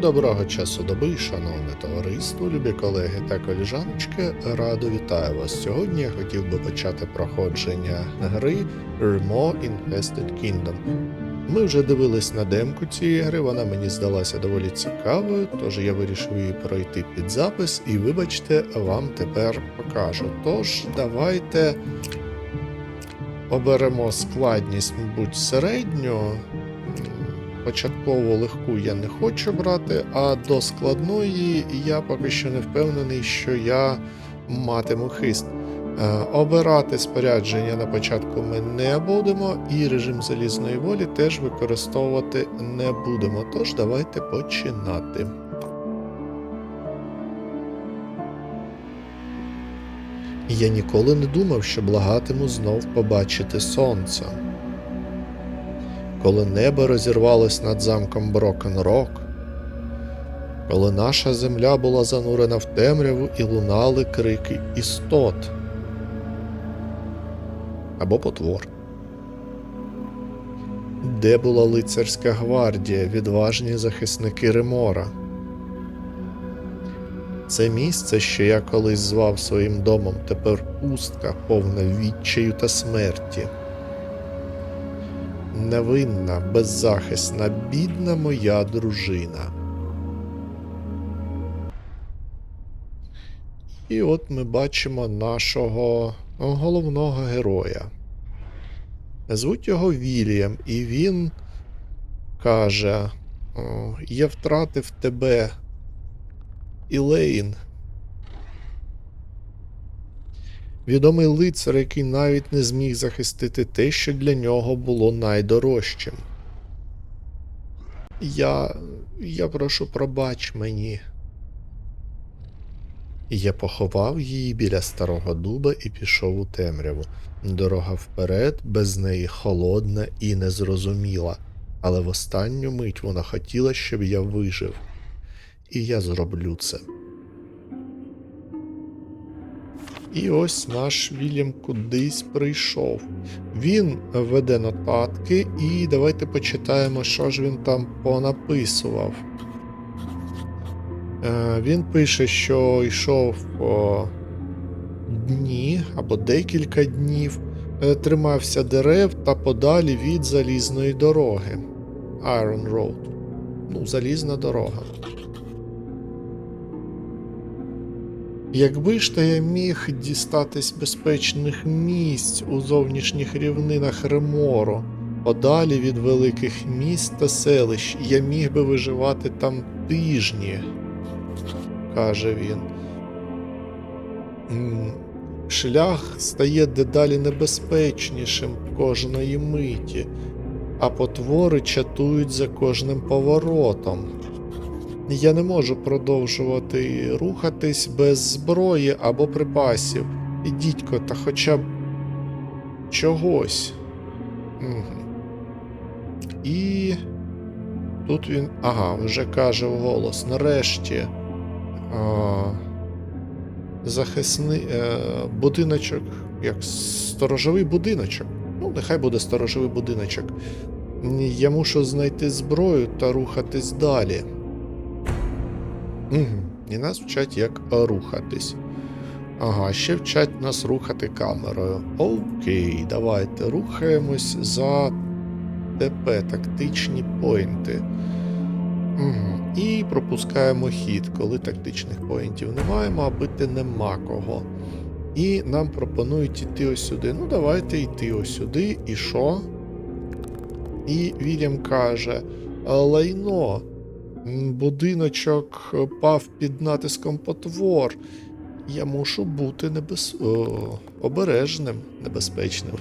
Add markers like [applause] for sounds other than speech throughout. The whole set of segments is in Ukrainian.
Доброго часу доби, шановне товариство, любі колеги та коліжаночки, радо вітаю вас. Сьогодні я хотів би почати проходження гри Remo Infested Kingdom. Ми вже дивились на демку цієї гри, вона мені здалася доволі цікавою, тож я вирішив її пройти під запис і, вибачте, вам тепер покажу. Тож, давайте оберемо складність, мабуть, середню. Початково легку я не хочу брати, а до складної я поки що не впевнений, що я матиму хист. Е, Обирати спорядження на початку ми не будемо, і режим залізної волі теж використовувати не будемо. Тож давайте починати. Я ніколи не думав, що благатиму знов побачити сонце. Коли небо розірвалось над замком Брокен-Рок, коли наша земля була занурена в темряву і лунали крики істот або потвор. Де була лицарська гвардія, відважні захисники Ремора? Це місце, що я колись звав своїм домом, тепер пустка, повна відчаю та смерті. Невинна, беззахисна, бідна моя дружина. І от ми бачимо нашого головного героя. Звуть його Вільям, і він каже: Я втратив тебе, Ілейн. Відомий лицар, який навіть не зміг захистити те, що для нього було найдорожчим. Я. я прошу пробач мені. Я поховав її біля старого дуба і пішов у темряву. Дорога вперед, без неї холодна і незрозуміла, але в останню мить вона хотіла, щоб я вижив. І я зроблю це. І ось наш Вільям кудись прийшов. Він веде нотатки, і давайте почитаємо, що ж він там понаписував. Е, Він пише, що йшов дні або декілька днів, е, тримався дерев та подалі від залізної дороги. Iron Road. Ну, залізна дорога. Якби ж то я міг дістатись безпечних місць у зовнішніх рівнинах Ремору, подалі від великих міст та селищ, я міг би виживати там тижні, каже він. Шлях стає дедалі небезпечнішим кожної миті, а потвори чатують за кожним поворотом. Я не можу продовжувати рухатись без зброї або припасів. І дідько, та хоча б чогось. Мгм. І тут він. Ага, вже каже вголос. Нарешті. А, захисний е, будиночок. Як сторожовий будиночок. Ну, нехай буде сторожовий будиночок. Я мушу знайти зброю та рухатись далі. Угу. І нас вчать, як рухатись. Ага, ще вчать нас рухати камерою. Окей, давайте рухаємось за ТП, тактичні поінти. Угу. І пропускаємо хід, коли тактичних поінтів не маємо, а нема кого. І нам пропонують йти ось сюди. Ну, давайте йти ось сюди. І що? І Вільям каже: Лайно. Будиночок пав під натиском потвор. Я мушу бути небез... О, обережним, небезпечним.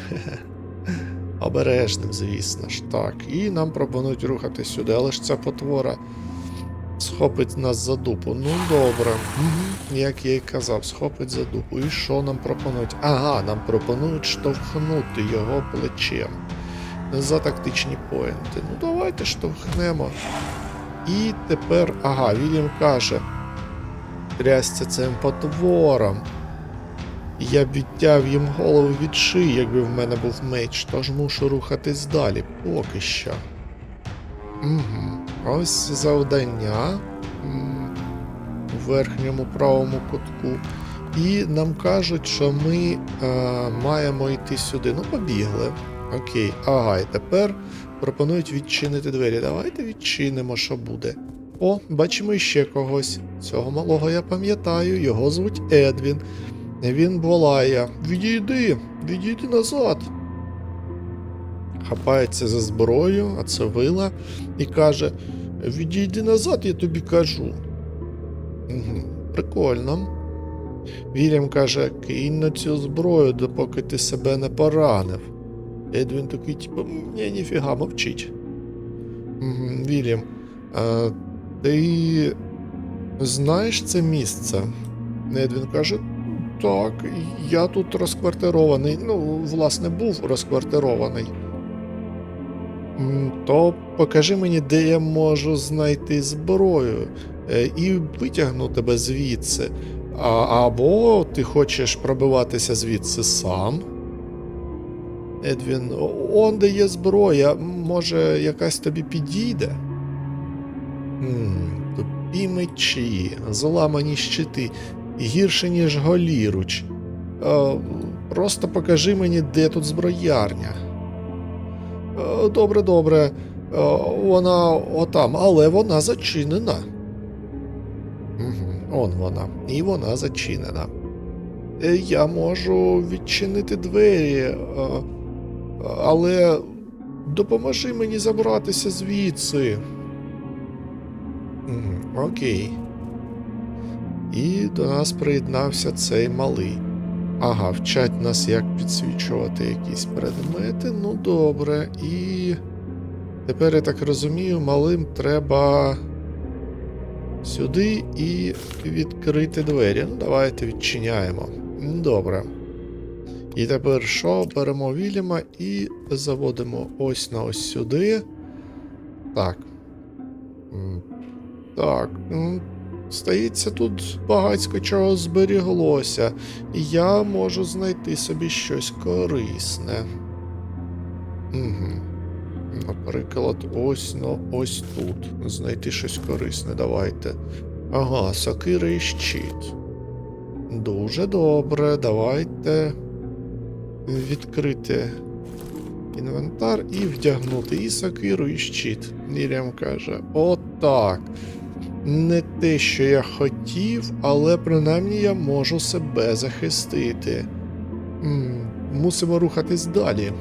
[laughs] Обережним, звісно ж, так. І нам пропонують рухати сюди, але ж ця потвора схопить нас за дупу. Ну, добре. Як я й казав, схопить за дупу. І що нам пропонують? Ага, нам пропонують штовхнути його плечем. За тактичні поінти. Ну, давайте штовхнемо. І тепер, ага, Вільям каже: трясся цим потвором. Я б відтяв їм голову від шиї, якби в мене був меч, тож мушу рухатись далі, поки що. Угу, ось завдання у верхньому правому кутку. І нам кажуть, що ми е, маємо йти сюди. Ну, побігли. Окей, ага, і тепер пропонують відчинити двері. Давайте відчинимо, що буде. О, бачимо іще когось. Цього малого я пам'ятаю, його звуть Едвін. Він волає. Відійди, відійди назад. Хапається за зброю, а це вила, і каже: Відійди назад, я тобі кажу. Угу, прикольно. Вільям каже, кинь на цю зброю, допоки ти себе не поранив. Едвін такий, типу, ні, ніфіга, мовчить. Вільям, а, ти знаєш це місце? Едвін каже, так, я тут розквартирований. Ну, власне, був розквартирований. То покажи мені, де я можу знайти зброю е, і витягну тебе звідси. А, або ти хочеш пробиватися звідси сам. Едвін, он де є зброя, може, якась тобі підійде? Хм, тупі мечі, зламані щити, гірше, ніж голіруч. Е, просто покажи мені, де тут зброярня. Е, Добре, добре. Е, Вона отам, але вона зачинена. Он вона. І вона зачинена. Е, Я можу відчинити двері, але допоможи мені забратися звідси. Окей. І до нас приєднався цей малий. Ага, вчать нас, як підсвічувати якісь предмети. Ну добре. І тепер я так розумію, малим треба сюди і відкрити двері. Ну, давайте відчиняємо. Добре. І тепер що? Беремо Вільяма і заводимо ось на ось сюди. Так. Так. Стається, тут багацько чого зберіглося, і я можу знайти собі щось корисне. Угу. Наприклад, ось ну, ось тут. Знайти щось корисне, давайте. Ага, сокира і щит. Дуже добре, давайте відкрити інвентар і вдягнути і сокиру, і щит. Мірям каже: Отак. Не те, що я хотів, але принаймні я можу себе захистити. М, Мусимо рухатись далі.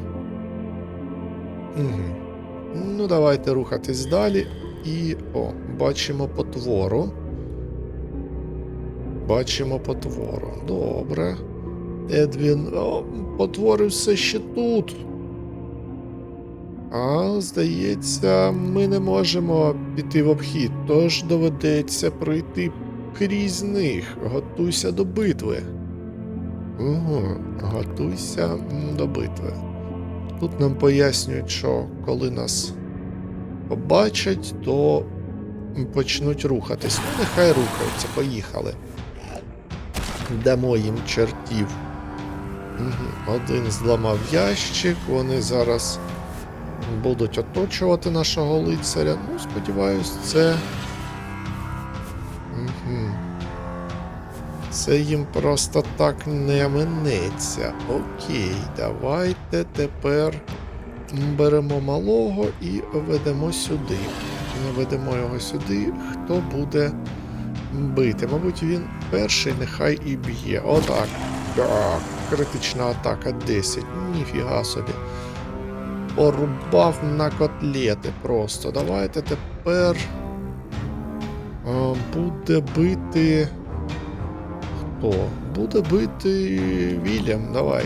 Угу. Ну, давайте рухатись далі. І. О, бачимо потвору. Бачимо потвору. Добре. Едвін. О, потвори ще тут. А, здається, ми не можемо піти в обхід, тож доведеться пройти крізь них. Готуйся до битви. Угу, готуйся до битви. Тут нам пояснюють, що коли нас побачать, то почнуть рухатись. Ну, нехай рухаються, поїхали. Дамо їм чертів. Один зламав ящик, вони зараз будуть оточувати нашого лицаря. Ну, сподіваюсь, це. Угу. Це їм просто так не минеться. Окей, давайте тепер беремо малого і ведемо сюди. Ведемо його сюди. Хто буде бити? Мабуть, він перший нехай і б'є. Отак. Так, критична атака 10. Ніфіга собі порубав на котлети просто. Давайте тепер буде бити. Хто? Буде бити Вільям, давай.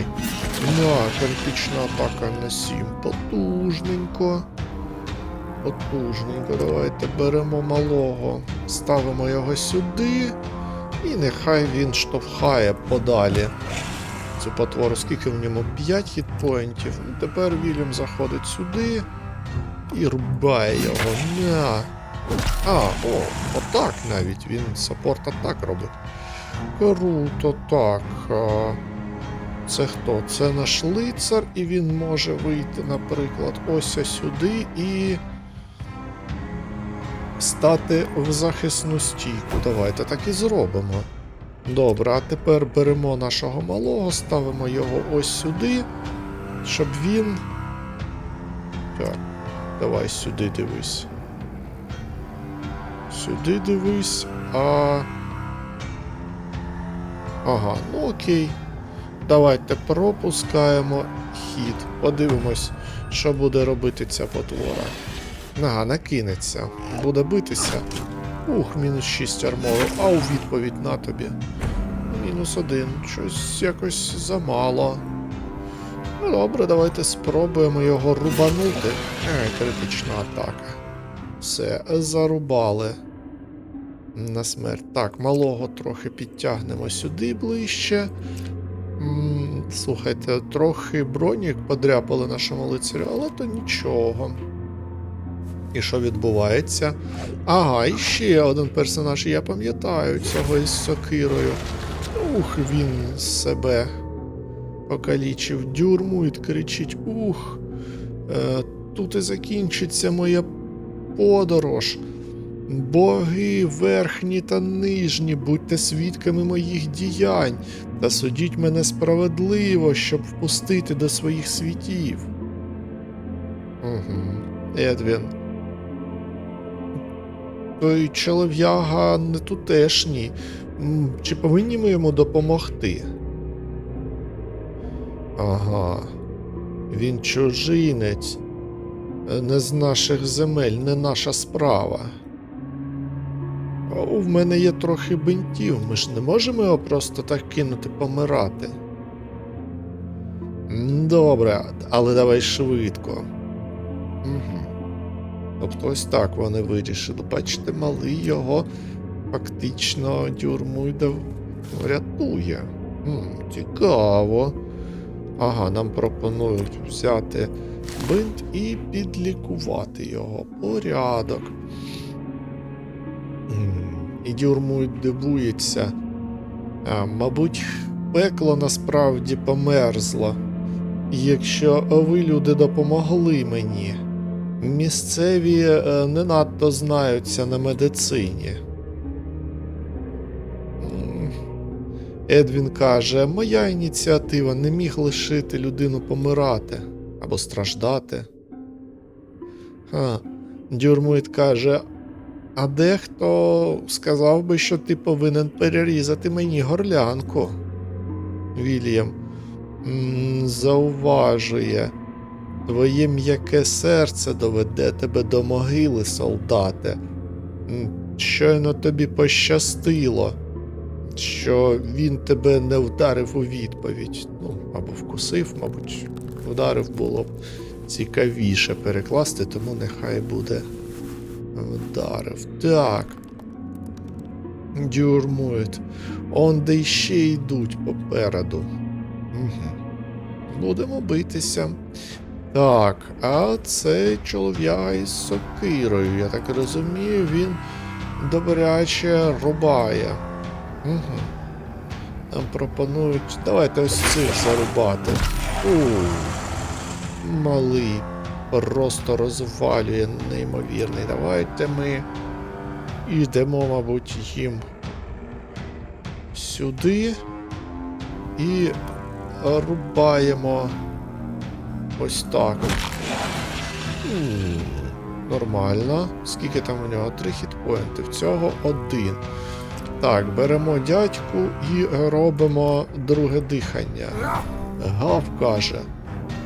На, критична атака на 7. Потужненько. Потужненько. Давайте беремо малого, ставимо його сюди. І нехай він штовхає подалі цю потвору, скільки в ньому 5 хітпоінтів. Ну, Тепер Вільям заходить сюди і рубає його. На. А, о, отак навіть він саппорт атак робить. Круто, так. Це хто? Це наш лицар, і він може вийти, наприклад, ось сюди і. стати в захисну стійку. Давайте так і зробимо. Добре, а тепер беремо нашого малого, ставимо його ось сюди, щоб він. Так, давай сюди дивись. Сюди дивись, а. Ага, ну окей. Давайте пропускаємо хід. Подивимось, що буде робити ця потвора. Ага, накинеться. Буде битися. Ух, мінус 6 армору, а у відповідь на тобі. Мінус один. Щось якось замало. Ну добре, давайте спробуємо його рубанути. Е, критична атака. Все, зарубали. На смерть. Так, малого трохи підтягнемо сюди ближче. Слухайте, трохи бронік подряпали нашому лицарю, але то нічого. І що відбувається? Ага, і ще один персонаж, я пам'ятаю цього із сокирою. Ух, він себе покалічив дюрму і кричить: Ух, е, тут і закінчиться моя подорож. Боги верхні та нижні, будьте свідками моїх діянь та судіть мене справедливо, щоб впустити до своїх світів. Угу. Едвін. Той чолов'яга не тутешній. Чи повинні ми йому допомогти? Ага. Він чужинець. Е, Не з наших земель, не наша справа. А В мене є трохи бинтів, ми ж не можемо його просто так кинути помирати. Добре, але давай швидко. Угу. Тобто ось так вони вирішили. Бачите, малий його фактично тюрму й дав- рятує. М, цікаво. Ага, нам пропонують взяти бинт і підлікувати його. Порядок. І дюрмуй дивується. А, мабуть, пекло насправді померзло. Якщо ви, люди, допомогли мені. Місцеві е, не надто знаються на медицині. Едвін каже: моя ініціатива не міг лишити людину помирати або страждати. Ха. Дюрмуйт каже: а дехто сказав би, що ти повинен перерізати мені горлянку. Вільям зауважує. Твоє м'яке серце доведе тебе до могили, солдате. Щойно тобі пощастило, що він тебе не вдарив у відповідь. Ну, або вкусив, мабуть, вдарив було б цікавіше перекласти, тому нехай буде вдарив. Так. Дюрмують. Он де ще йдуть попереду. Угу. Будемо битися. Так, а цей чолов'яга із сокирою, я так розумію, він добряче рубає. Угу. Нам пропонують. Давайте ось цих зарубати. У, малий просто розвалює неймовірний. Давайте ми йдемо, мабуть, їм сюди і рубаємо ось так. Нормально. Скільки там у нього? Три хітпоінти. В цього один. Так, беремо дядьку і робимо друге дихання. Гав каже.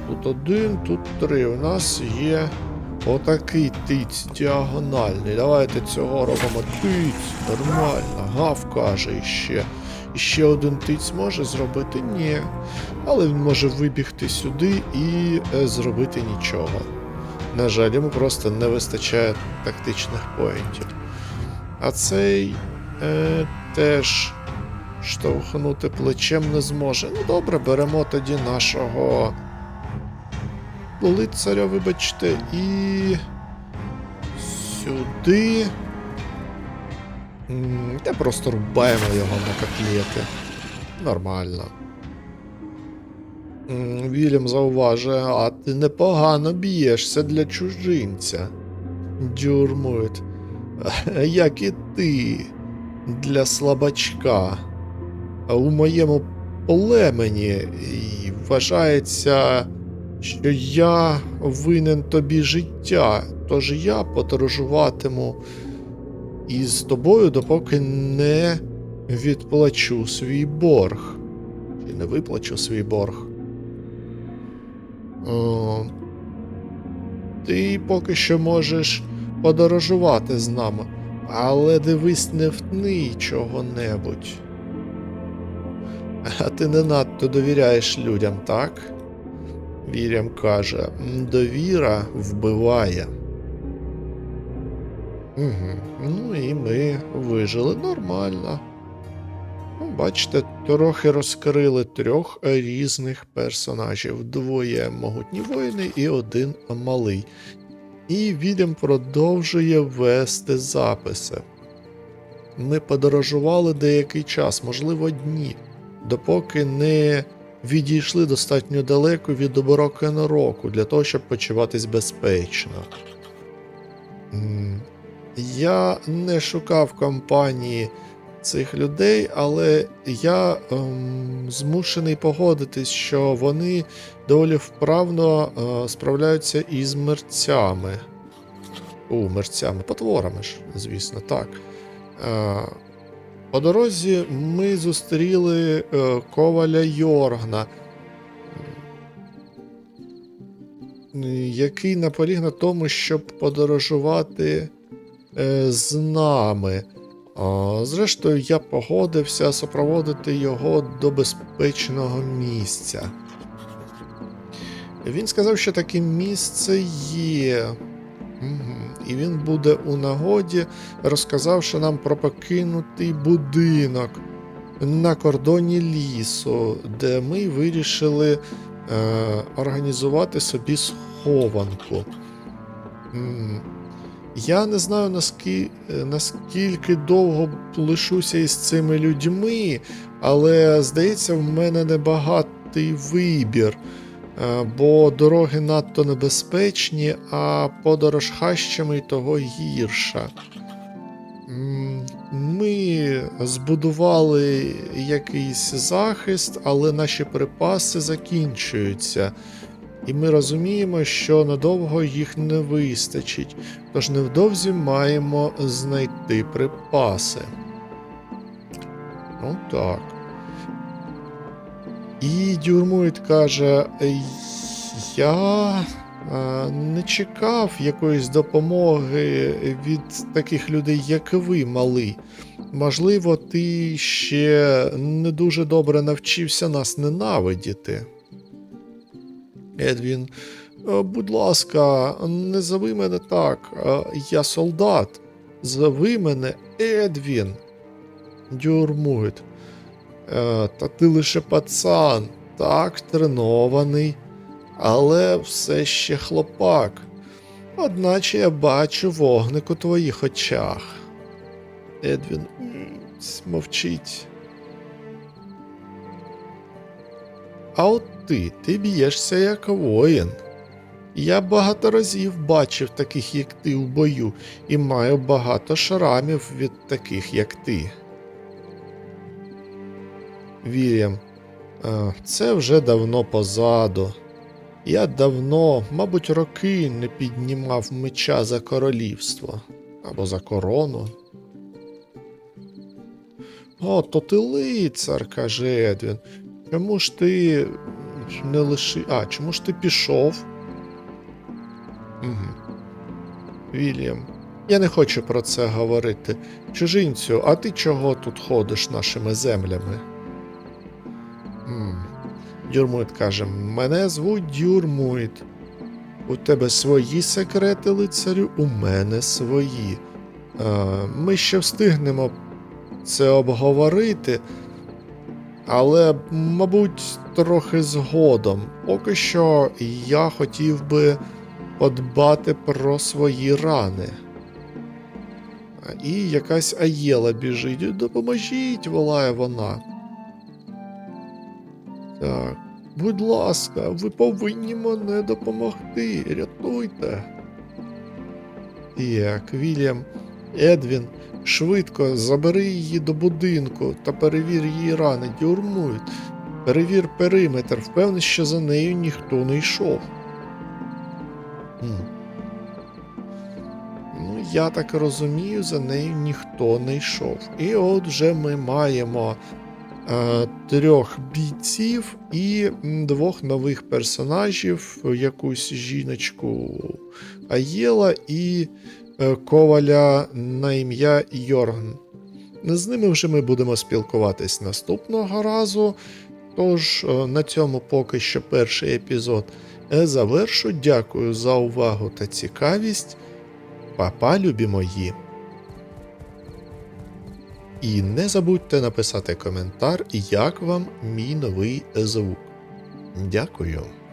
Тут один, тут три. У нас є отакий тиць діагональний. Давайте цього робимо тиць. Нормально. Гав каже іще. І ще один тиць може зробити? Ні. Але він може вибігти сюди і е, зробити нічого. На жаль, йому просто не вистачає тактичних поінтів. А цей е, теж штовхнути плечем не зможе. Ну добре, беремо тоді нашого лицаря, вибачте, і сюди. Та просто рубаємо його на котлети. Нормально. Вільям зауважує, а ти непогано б'єшся для чужинця. Дюрмують. як і ти, для слабачка. У моєму племені і вважається, що я винен тобі життя, тож я подорожуватиму із тобою, допоки не відплачу свій борг. Чи не виплачу свій борг. О, ти поки що можеш подорожувати з нами, але дивись, не втни чого-небудь. А ти не надто довіряєш людям, так? Вірям каже, довіра вбиває. Угу. Ну і ми вижили нормально. Ну, бачите, трохи розкрили трьох різних персонажів: двоє могутні воїни і один малий. І Вільям продовжує вести записи. Ми подорожували деякий час, можливо, дні, допоки не відійшли достатньо далеко від обороки року для того, щоб почуватись безпечно. Я не шукав компанії цих людей, але я ем, змушений погодитись, що вони доволі вправно е, справляються із мерцями. У, мерцями, потворами ж, звісно, так. Е, по дорозі ми зустріли е, коваля Йоргна, який наполіг на тому, щоб подорожувати з нами. А, Зрештою, я погодився супроводити його до безпечного місця. Він сказав, що таке місце є. І він буде у нагоді, розказавши нам про покинутий будинок на кордоні лісу, де ми вирішили е, організувати собі схованку. Я не знаю, наскільки, наскільки довго лишуся із цими людьми, але здається, в мене небагатий вибір, е, бо дороги надто небезпечні, а подорож хащами того гірша. Ми збудували якийсь захист, але наші припаси закінчуються. І ми розуміємо, що надовго їх не вистачить, тож невдовзі маємо знайти припаси. Ну так. І Дюрмуїт каже: Я е, не чекав якоїсь допомоги від таких людей, як ви, малий. Можливо, ти ще не дуже добре навчився нас ненавидіти. Едвін, «Е, будь ласка, не зови мене так. е, Я солдат. Зови мене Едвін. Дюрмует. «Е, Та ти лише пацан, так тренований, але все ще хлопак. Одначе я бачу вогник у твоїх очах. Едвін мовчить. А от ти, ти б'єшся як воїн. Я багато разів бачив таких, як ти, у бою, і маю багато шрамів від таких, як ти. Вільям, «Е, це вже давно позаду. Я давно, мабуть, роки не піднімав меча за королівство або за корону. О, то ти лицар, каже Едвін. Чому ж ти не лиши. А, чому ж ти пішов? Угу. Вільям, я не хочу про це говорити. Чужинцю, а ти чого тут ходиш нашими землями? М. Каже: Мене звуть Дюрмуйт. У тебе свої секрети, лицарю, у мене свої. Е, ми ще встигнемо це обговорити. Але, мабуть, трохи згодом. Поки що я хотів би подбати про свої рани. І якась Аєла біжить. Допоможіть, волає вона. Так, будь ласка, ви повинні мене допомогти. Рятуйте. Так, Вільям, Едвін, швидко забери її до будинку та перевір її рани, дюрмують. Перевір периметр, впевнений, що за нею ніхто не йшов. Ну, я так розумію, за нею ніхто не йшов. І от вже ми маємо е, трьох бійців і двох нових персонажів, якусь жіночку Аєла і коваля на ім'я Йоргн. З ними вже ми будемо спілкуватись наступного разу. Тож е, на цьому поки що перший епізод е, завершу. Дякую за увагу та цікавість. Папа, любі мої. І не забудьте написати коментар, як вам мій новий звук. Дякую.